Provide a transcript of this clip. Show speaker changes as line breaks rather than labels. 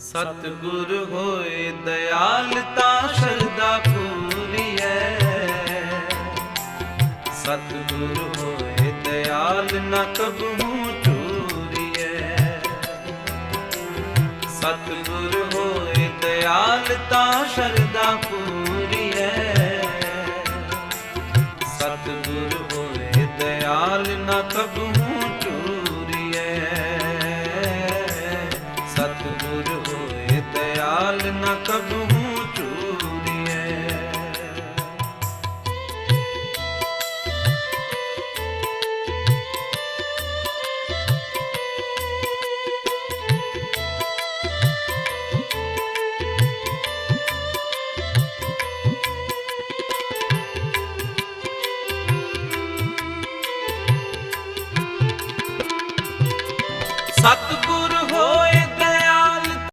ਸਤਗੁਰ ਹੋਏ ਦਇਆਲਤਾ ਸ਼ਰਦਾ ਪੂਰੀ ਹੈ ਸਤਗੁਰ ਹੋਏ ਦਇਆਲ ਨਾ ਕਬਹੂ ਚੂਰੀ ਹੈ ਸਤਗੁਰ ਹੋਏ ਦਇਆਲਤਾ ਸ਼ਰਦਾ ਪੂਰੀ ਹੈ ਸਤਗੁਰ ਹੋਏ ਦਇਆਲ ਨਾ ਕਬਹੂ ਸਭ ਹੂੰ ਚੂਰੀਏ ਸਤਿਗੁਰ